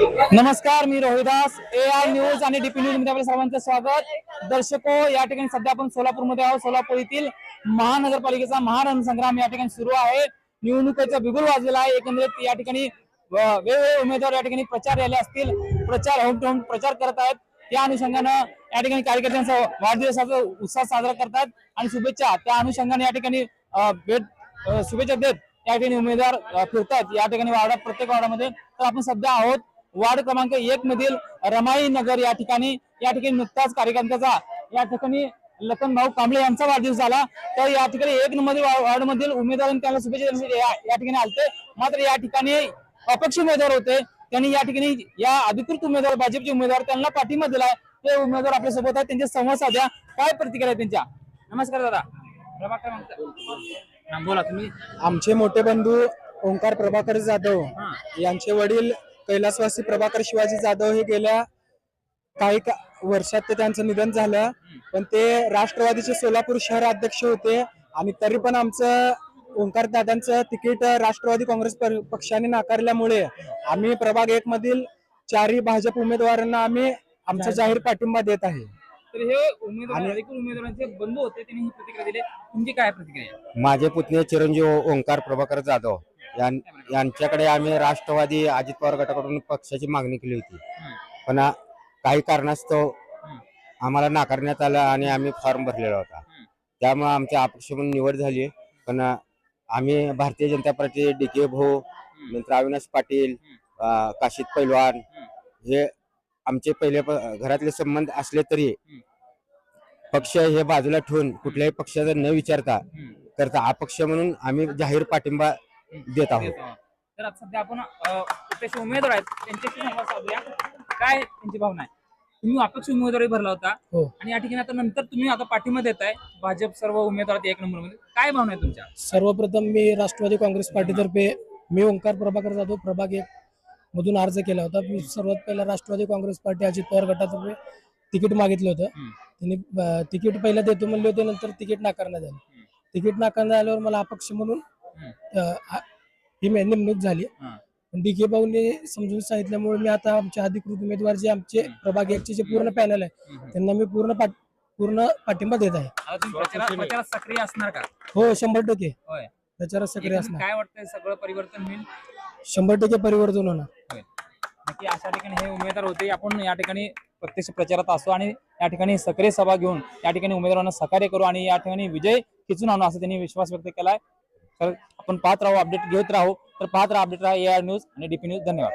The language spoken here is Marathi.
नमस्कार मी रोहिदास. ए आर न्यूज आणि डीपी न्यूजमध्ये आपल्या सर्वांचं स्वागत. दर्शको या ठिकाणी सध्या आपण सोलापूरमध्ये आहोत. सोलापूर येथील महानगरपालिकेचा महारणसंग्राम या ठिकाणी सुरू आहे. निवडणुकीचा बिगुल वाजलेला आहे. एकंदरीत या ठिकाणी वेगवेगळे उमेदवार या ठिकाणी प्रचार रॅली असतील. प्रचार होम टू होम प्रचार करत आहेत. त्या अनुषंगानं या ठिकाणी कार्यकर्त्यांचा वाढदिवसाचा उत्साह साजरा करतात आणि शुभेच्छा. त्या अनुषंगाने या ठिकाणी भेट शुभेच्छा देत या ठिकाणी उमेदवार फिरतात या ठिकाणी वार्डात प्रत्येक वार्डामध्ये तर आपण सध्या आहोत. वार्ड क्रमांक एक मधील रमाई नगर या ठिकाणी या ठिकाणी नुकताच कार्यकर्त्याचा या ठिकाणी लखन भाऊ कांबळे यांचा वाढदिवस झाला. तर या ठिकाणी एक नंबर वार्ड मधील उमेदवारांनी त्यांना शुभेच्छा देण्यासाठी या ठिकाणी आलते. मात्र या ठिकाणी अपक्ष उमेदवार होते. त्यांनी या ठिकाणी या अधिकृत उमेदवार भाजपचे उमेदवार त्यांना पाठिंबा दिलाय. ते उमेदवार आपल्यासोबत आहेत. त्यांचे संवाद साध्या काय प्रतिक्रिया आहे त्यांच्या? नमस्कार दादा. बोला तुम्ही. आमचे मोठे बंधू ओंकार प्रभाकर जाधव. यांचे वडील कैलासवासी प्रभाकर शिवाजी जाधव हे गेल्या काही का- वर्षात ते त्यांचं निधन झालं. पण ते राष्ट्रवादीचे सोलापूर शहर अध्यक्ष होते आणि तरी पण आमचं ओंकार दादांचं तिकीट राष्ट्रवादी काँग्रेस पर- पक्षाने नाकारल्यामुळे आम्ही प्रभाग एक मधील चारही भाजप उमेदवारांना आम्ही आमचा जाहीर पाठिंबा देत आहे. तर हे उमेदवार आणि- अधिकृत उमेदवारांचे बंधू होते त्यांनी ही प्रतिक्रिया दिली. तुमची काय प्रतिक्रिया? आहे? माझे पुतणे चिरंजीव ओंकार प्रभाकर जाधव. यां- यांच्याकडे आम्ही राष्ट्रवादी अजित पवार गटाकडून पक्षाची मागणी केली होती हम्म. पण आ- काही कारणास्तव आम्हाला नाकारण्यात आलं आणि आम्ही फॉर्म भरलेला होता हम्म. त्यामुळे आमच्या अपक्ष म्हणून निवड झाली पण आ, आम्ही भारतीय जनता पार्टी डी के भाऊ नंतर अविनाश पाटील आ, काशीद पैलवान हे आमचे पहिले प- घरातले संबंध असले तरी पक्ष हे बाजूला ठेवून कुठल्याही पक्षाचा न विचारता हम्म. करता अपक्ष म्हणून आम्ही जाहीर पाठिंबा देत आहोत. देतो. तर आता सध्या आपण तसे उमेदवार आहेत. त्यांच्याशी संवाद साधूया. काय त्यांची भावना आहे? तुम्ही अपक्ष उमेदवारी भरला होता. हो. आणि या ठिकाणी आता नंतर तुम्ही आता पाठिंबा देताय भाजप सर्व उमेदवार एक नंबरमध्ये काय भावना आहे तुमच्या? सर्वप्रथम मी राष्ट्रवादी काँग्रेस पार्टीतर्फे मी ओंकार प्रभाकर जाधव प्रभाग एक मधून अर्ज केला होता. मी सर्वात पहिला राष्ट्रवादी काँग्रेस पार्टी अजित पवार गटातर्फे तिकीट मागितलं होतं. त्यांनी तिकीट पहिला देतो म्हणले होते नंतर तिकीट नाकारण्यात आलं. तिकीट नाकारण्यात आल्यावर मला अपक्ष म्हणून ही मे- नेमणूक झाली. हा. डी के भाऊने समजून सांगितल्यामुळे मी आता आमचे अधिकृत उमेदवार जे आमचे प्रभाग एकचे जे पूर्ण पॅनल आहे त्यांना मी पूर्ण पाठ पूर्ण पाठिंबा देत आहे. आता तुम्ही प्रचारात प्रचारात सक्रिय असणार का? हो शंभर टक्के. होय. प्रचारात सक्रिय असणार. काय वाटतंय? सगळं परिवर्तन होईल? शंभर टक्के परिवर्तन होणार. नक्की अशा ठिकाणी हे उमेदवार होते. आपण या ठिकाणी प्रत्यक्ष प्रचारात असू आणि या ठिकाणी सक्रिय सभा घेऊन या ठिकाणी उमेदवारांना सहकार्य करू आणि या ठिकाणी विजय खिचून आणू असं त्यांनी विश्वास व्यक्त केलाय. तर आपण पाहत राहू अपडेट घेत राहू. तर पाहत राहा अपडेट राहा ए आर न्यूज आणि डीपी न्यूज धन्यवाद.